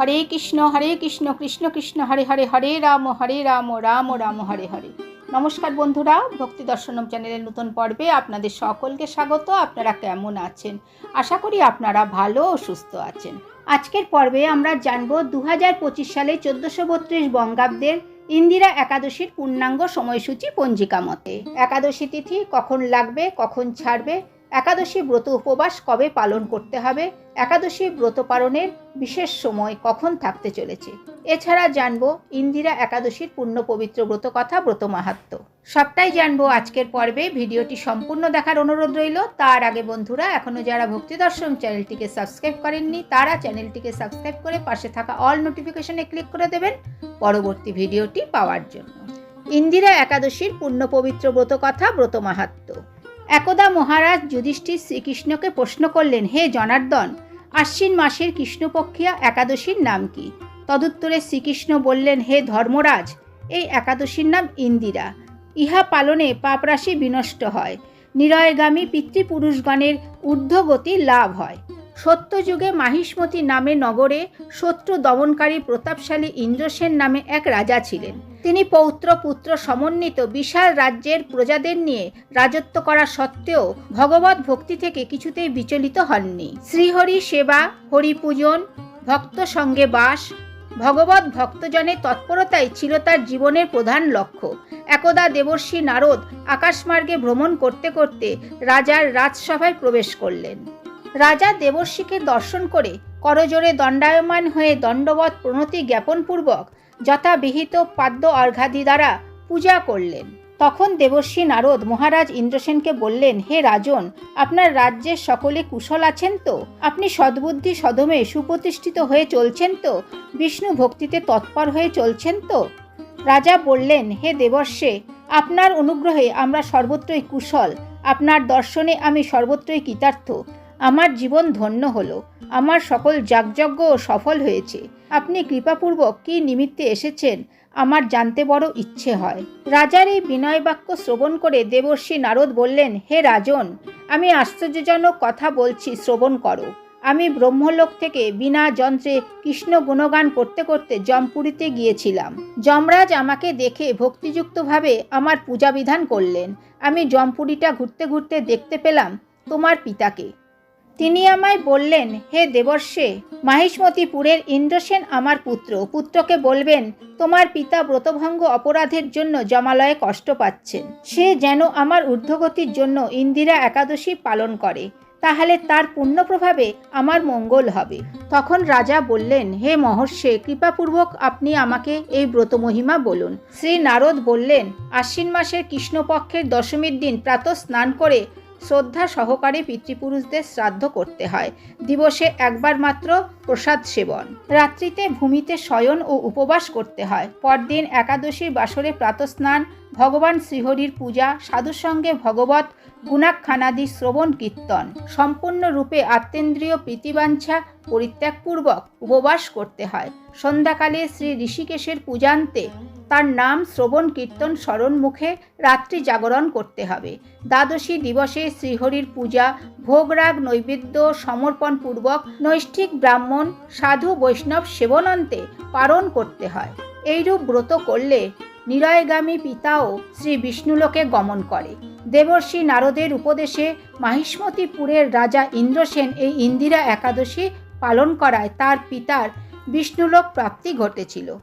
হরে কৃষ্ণ হরে কৃষ্ণ কৃষ্ণ কৃষ্ণ, হরে হরে হরে রাম হরে রাম রাম রাম, হরে হরে। নমস্কার বন্ধুরা, ভক্তি দর্শনম চ্যানেলের নতুন পর্বে আপনাদের সকলকে স্বাগত। আপনারা কেমন আছেন? আশা করি আপনারা ভালো ও সুস্থ আছেন। আজকের পর্বে আমরা জানব দু পঁচিশ সালে চোদ্দোশো বত্রিশ বঙ্গাব্দের ইন্দিরা একাদশীর পূর্ণাঙ্গ সময়সূচি পঞ্জিকা মতে। একাদশী তিথি কখন লাগবে, কখন ছাড়বে একাদশী ব্রত উপবাস কবে পালন করতে হবে? একাদশী ব্রত পালনের বিশেষ সময় কখন থাকতে চলেছে? এছাড়া জানব ইন্দিরা একাদশীর পূর্ণ পবিত্র ব্রত কথা, ব্রত মাহাত্ম সবটাই জানব আজকের পর্বে। ভিডিওটি সম্পূর্ণ দেখার অনুরোধ রইল। তার আগে বন্ধুরা এখনও যারা ভক্তি দর্শন চ্যানেলটিকে সাবস্ক্রাইব করেননি, তারা চ্যানেলটিকে সাবস্ক্রাইব করে পাশে থাকা অল নোটিফিকেশনে ক্লিক করে দেবেন পরবর্তী ভিডিওটি পাওয়ার জন্য। ইন্দিরা একাদশীর পূর্ণ পবিত্র ব্রত কথা, ব্রত মাহাত্ম একদা মহারাজ যুধিষ্ঠির শ্রীকৃষ্ণকে প্রশ্ন করলেন, হে জনার্দন, আশ্বিন মাসের কৃষ্ণপক্ষিয়া একাদশীর নাম কি? তদুত্তরে শ্রীকৃষ্ণ বললেন, হে ধর্মরাজ, এই একাদশীর নাম ইন্দিরা। ইহা পালনে পাপরাশি বিনষ্ট হয়। নিরয়গামী পিতৃপুরুষগণের ঊর্ধ্বগতি লাভ হয়। সত্যযুগে মাহিষ্মতি নামে নগরে শত্রু দমনকারী প্রতাপশালী ইন্দ্রসেন নামে এক রাজা ছিলেন। তিনি পৌত্র পুত্র সমন্বিত বিশাল রাজ্যের প্রজাদের নিয়ে রাজত্ব করা সত্ত্বেও ভগবত ভক্তি থেকে কিছুতেই বিচলিত হননি। শ্রীহরি সেবা, হরিপূজন, ভক্ত সঙ্গে বাস, ভগবত ভক্তজনের তৎপরতাই ছিল তার জীবনের প্রধান লক্ষ্য। একদা দেবর্ষী নারদ আকাশমার্গে ভ্রমণ করতে করতে রাজার রাজসভায় প্রবেশ করলেন। রাজা দেবর্ষীকে দর্শন করে করজোরে দণ্ডায়মান হয়ে দণ্ডবত প্রণতি জ্ঞাপনপূর্বক যথাবিহিত পাদ্য অর্ঘাদি দ্বারা পূজা করলেন। তখন দেবর্ষী নারদ মহারাজ ইন্দ্রসেনকে বললেন, হে রাজন, আপনার রাজ্যের সকলে কুশল আছেন তো? আপনি সদ্বুদ্ধি সদমে সুপ্রতিষ্ঠিত হয়ে চলছেন তো? বিষ্ণু ভক্তিতে তৎপর হয়ে চলছেন তো? রাজা বললেন, হে দেবর্ষে, আপনার অনুগ্রহে আমরা সর্বত্রই কুশল। আপনার দর্শনে আমি সর্বত্রই কৃতার্থ। আমার জীবন ধন্য হলো। আমার সকল যাগযজ্ঞ সফল হয়েছে। আপনি কৃপাপূর্বক কী নিমিত্তে এসেছেন, আমার জানতে বড় ইচ্ছে হয়। রাজার এই বিনয় বাক্য শ্রবণ করে দেবর্ষী নারদ বললেন, হে রাজন, আমি আশ্চর্যজনক কথা বলছি, শ্রবণ করো। আমি ব্রহ্মলোক থেকে বিনা যন্ত্রে কৃষ্ণ গুণগান করতে করতে জমপুরীতে গিয়েছিলাম। যমরাজ আমাকে দেখে ভক্তিযুক্তভাবে আমার পূজা বিধান করলেন। আমি জমপুরীটা ঘুরতে ঘুরতে দেখতে পেলাম তোমার পিতাকে। তিনি আমায় বললেন, হে দেবর্ষে, মাহিষ্মতিপুরের ইন্দ্রসেন আমার পুত্র। পুত্রকে বলবেন, তোমার পিতা ব্রতভঙ্গ অপরাধের জন্য জমালয়ে কষ্ট পাচ্ছেন সে যেন আমার ঊর্ধ্বগতির জন্য ইন্দিরা একাদশী পালন করে। তাহলে তার পুণ্য প্রভাবে আমার মঙ্গল হবে। তখন রাজা বললেন, হে মহর্ষে, কৃপাপূর্বক আপনি আমাকে এই ব্রত মহিমা বলুন। শ্রী নারদ বললেন, আশ্বিন মাসের কৃষ্ণপক্ষের দশমীর দিন প্রাত স্নান করে শ্রদ্ধা সহকারে পিতৃপুরুষদের শ্রাদ্ধ করতে হয়। দিবসে একবার মাত্র প্রসাদ সেবন। রাত্রিতে ভূমিতে শয়ন ও উপবাস করতে হয়। পরদিন একাদশীর বাসরে প্রাতস্নান ভগবান শ্রীহরির পূজা, সাধুর সঙ্গে ভগবত, গুণাখ্যানাদি শ্রবণ, কীর্তন। সম্পূর্ণরূপে আত্মেন্দ্রীয় প্রীতিবাঞ্ছা পরিত্যাগপূর্বক উপবাস করতে হয়। সন্ধ্যাকালে শ্রী ঋষিকেশের পূজান্তে তার নাম শ্রবণ, কীর্তন, স্মরণ মুখে রাত্রি জাগরণ করতে হবে। দ্বাদশী দিবসে শ্রীহরির পূজা, ভোগরাগ, নৈবেদ্য সমর্পণ পূর্বক নৈষ্ঠিক ব্রাহ্মণ, সাধু, বৈষ্ণব সেবনন্তে পালন করতে হয়। এইরূপ ব্রত করলে নিরয়গামী পিতাও শ্রী বিষ্ণুলোকে গমন করে। দেবর্ষী নারদের উপদেশে মাহিষ্মতিপুরের রাজা ইন্দ্রসেন এই ইন্দিরা একাদশী পালন করায় তার পিতার বিষ্ণুলোক প্রাপ্তি ঘটেছিল।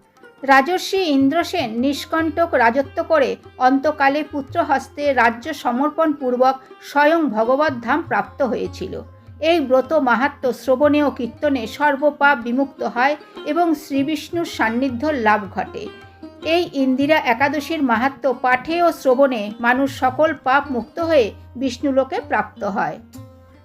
রাজর্ষি ইন্দ্রসেন নিষ্কণ্টক রাজত্ব করে অন্তকালে পুত্রহস্তে রাজ্য সমর্পণ পূর্বক স্বয়ং ভগবত ধাম প্রাপ্ত হয়েছিল। এই ব্রত মাহাত্ম শ্রবণে ও কীর্তনে সর্বপাপ বিমুক্ত হয় এবং শ্রীবিষ্ণুর সান্নিধ্য লাভ ঘটে। এই ইন্দিরা একাদশীর মাহাত্ম পাঠে ও শ্রবণে মানুষ সকল পাপ মুক্ত হয়ে বিষ্ণুলোকে প্রাপ্ত হয়।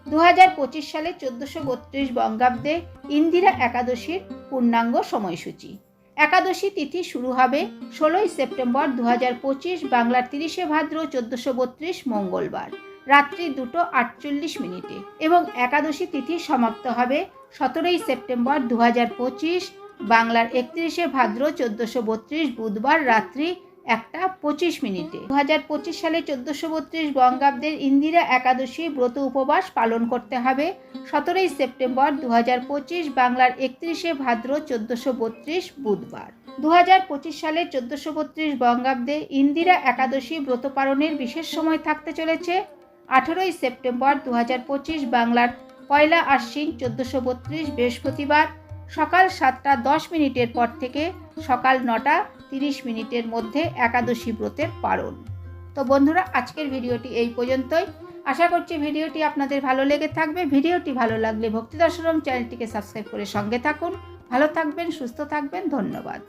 দু হাজার পঁচিশ সালে চোদ্দোশো বত্রিশ বঙ্গাব্দে ইন্দিরা একাদশীর পূর্ণাঙ্গ সময়সূচি। একাদশী তিথি শুরু হবে ষোলোই সেপ্টেম্বর দু হাজার পঁচিশ বাংলার তিরিশে ভাদ্র চোদ্দোশো বত্রিশ মঙ্গলবার, রাত্রি দুটো আটচল্লিশ মিনিটে এবং একাদশী তিথি সমাপ্ত হবে সতেরোই সেপ্টেম্বর দু হাজার পঁচিশ বাংলার একত্রিশে ভাদ্র চোদ্দোশো বত্রিশ বুধবার রাত্রি একটা পঁচিশ মিনিটে। দু হাজার পঁচিশ সালে চোদ্দোশো বত্রিশ বঙ্গাব্দের ইন্দিরা একাদশী ব্রত উপবাস পালন করতে হবে। সতেরোই সেপ্টেম্বর দু হাজার পঁচিশ বাংলার একত্রিশে ভাদ্র চোদ্দোশো বত্রিশ বুধবার। দু হাজার পঁচিশ সালে চোদ্দোশো বত্রিশ বঙ্গাব্দে ইন্দিরা একাদশী ব্রত পালনের বিশেষ সময় থাকতে চলেছে। আঠেরোই সেপ্টেম্বর দু হাজার পঁচিশ বাংলার পয়লা আশ্বিন চোদ্দোশো বত্রিশ বৃহস্পতিবার সকাল সাতটা দশ মিনিটের পর থেকে সকাল নটা তিরিশ মিনিটের মধ্যে একাদশী ব্রতের পারণ তো বন্ধুরা, আজকের ভিডিওটি এই পর্যন্তই। আশা করছি ভিডিওটি আপনাদের ভালো লেগে থাকবে। ভিডিওটি ভালো লাগলে ভক্তি দর্শনম চ্যানেলটিকে সাবস্ক্রাইব করে সঙ্গে থাকুন। ভালো থাকবেন, সুস্থ থাকবেন। ধন্যবাদ।